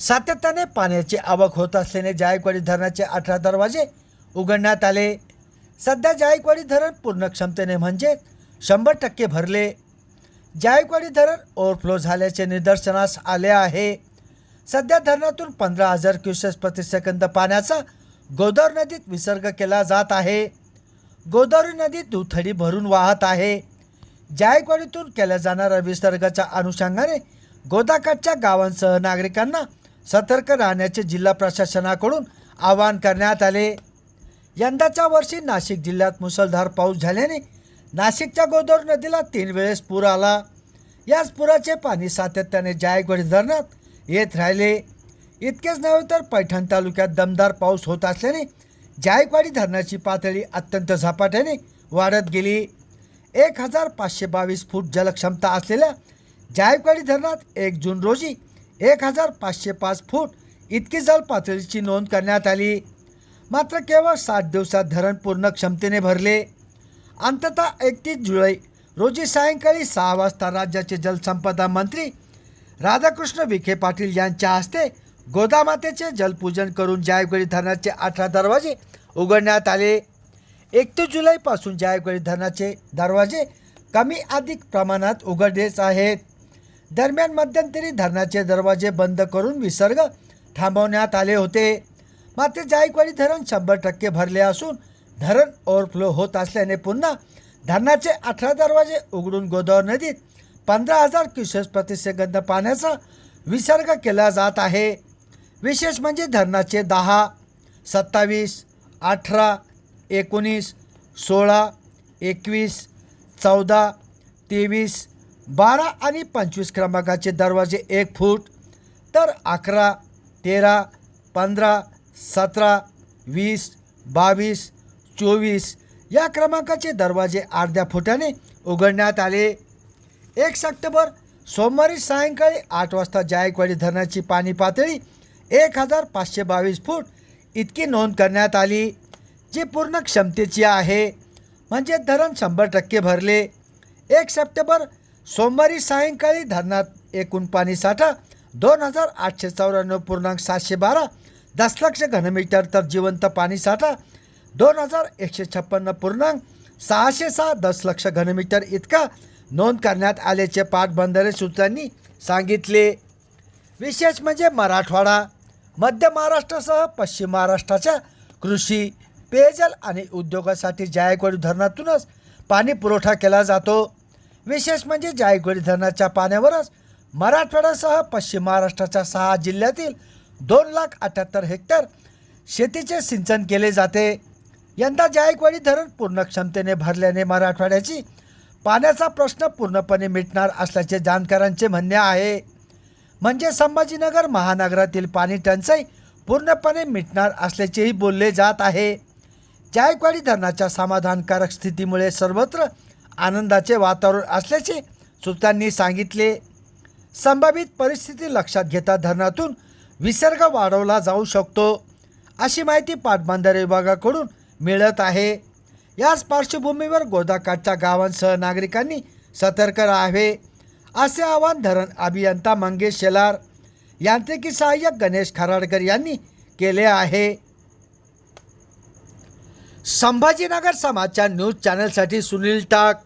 सातत्याने पाण्याची आवक होत असल्याने जायकवाडी धरणाचे अठरा दरवाजे उघडण्यात आले. सध्या जायकवाडी धरण पूर्ण क्षमतेने म्हणजे शंभर टक्के भरले. जायकवाडी धरण ओव्हरफ्लो झाल्याचे निदर्शनास आले आहे. सध्या धरणातून पंधरा हजार क्युसेस प्रतिसेकंद पाण्याचा गोदावरी नदीत विसर्ग केला जात आहे. गोदावरी नदीत दुथडी भरून वाहत आहे. जायकवाडीतून केल्या जाणाऱ्या विसर्गाच्या अनुषंगाने गोदाकाठच्या गावांसह नागरिकांना सतर्क राहण्याचे जिल्हा प्रशासनाकडून आवाहन करण्यात आले. यंदाच्या वर्षी नाशिक जिल्ह्यात मुसळधार पाऊस झाल्याने नाशिकच्या गोदावरी नदीला तीन वेळेस पूर आला. याच पुराचे पाणी सातत्याने जायगड धरणात येत राहिले. इतकेच नव्हे तर पैठण तालुक्यात दमदार पाऊस होत असल्याने जायकवाडी धरणाची पातळी अत्यंत झपाट्याने वाढत गेली. एक हजार पाचशे बावीस फूट जलक्षमता असलेल्या जायकवाडी धरणात एक जून रोजी एक हजार पाचशे पाच फूट इतकी जल पातळीची नोंद करण्यात आली. मात्र केवळ सात दिवसात धरण पूर्ण क्षमतेने भरले. अंततः एकतीस जुलै रोजी सायंकाळी सहा वाजता राज्याचे जलसंपदा मंत्री राधाकृष्ण विखे पाटील यांच्या हस्ते गोदामातेचे जलपूजन करून जायगडी धरणाचे अठरा दरवाजे उघडण्यात आले. एकतीस जुलैपासून जायगडी धरणाचे दरवाजे कमी अधिक प्रमाणात उघडलेच आहेत. दरम्यान मध्यंतरी धरणाचे दरवाजे बंद करून विसर्ग थांबवण्यात आले होते. मात्र जायकवाडी धरण शंभर टक्के भरले असून धरण ओव्हरफ्लो होत असल्याने पुन्हा धरणाचे अठरा दरवाजे उघडून गोदावरी नदीत पंधरा हजार क्युसेस प्रतिसेकंद पाण्याचा विसर्ग केला जात आहे. विशेष म्हणजे धरणाचे दहा सत्तावीस अठरा एकोणीस सोळा एकवीस चौदा तेवीस बारा आणि पंचवीस क्रमांकाचे दरवाजे एक फूट तर अकरा तेरा पंधरा सतरा वीस बावीस चोवीस या क्रमांकाचे दरवाजे अर्ध्या फुटाने उघडण्यात आले. एक सप्टेंबर सोमवारी सायंकाळी आठ वाजता जायकवाडी धरणाची पाणी पातळी एक हजार पाचशे बावीस फूट इतकी नोंद करण्यात आली जी पूर्ण क्षमतेची आहे. म्हणजे धरण शंभर टक्के भरले. एक सप्टेंबर सोमवारी सायंकाळी धरणात एकूण पाणीसाठा दोन हजार आठशे चौऱ्याण्णव पूर्णांक सातशे बारा दशलक्ष घनमीटर तर जिवंत पाणीसाठा दोन हजार एकशे छप्पन्न पूर्णांक सहाशे सहा दशलक्ष घनमीटर इतका नोंद करण्यात आल्याचे पाटबंधारे सूत्रांनी सांगितले. विशेष म्हणजे मराठवाडा मध्य महाराष्ट्रासह पश्चिम महाराष्ट्राच्या कृषी पेयजल आणि उद्योगासाठी जायकवाडी धरणातूनच पाणी पुरवठा केला जातो. विशेष म्हणजे जायकवाडी धरणाच्या पाण्यावरच मराठवाड्यासह पश्चिम महाराष्ट्राच्या सहा जिल्ह्यातील दोन लाख अठ्याहत्तर हेक्टर शेतीचे सिंचन केले जाते. यंदा जायकवाडी धरण पूर्ण क्षमतेने भरल्याने मराठवाड्याची पाण्याचा प्रश्न पूर्णपणे मिटणार असल्याचे जाणकारांचे म्हणणे आहे. म्हणजे संभाजीनगर महानगरातील पाणी टंचाई पूर्णपणे मिटणार असल्याचेही बोलले जात आहे. जायकवाडी धरणाच्या समाधानकारक स्थितीमुळे सर्वत्र आनंदाचे वातावरण असल्याचे सूत्रांनी सांगितले. संभावित परिस्थिती लक्षात घेता धरणातून विसर्ग वाढवला जाऊ शकतो अशी माहिती पाटबंधारे विभागाकडून मिळत आहे. याच पार्श्वभूमीवर गोदाकाठच्या गावांसह नागरिकांनी सतर्क राहावे असे आवाहन धरण अभियंता मंगेश शेलार यांत्रिकी सहाय्यक गणेश खराडकर यांनी केले आहे. संभाजीनगर समाजच्या न्यूज चॅनलसाठी सुनील टाक.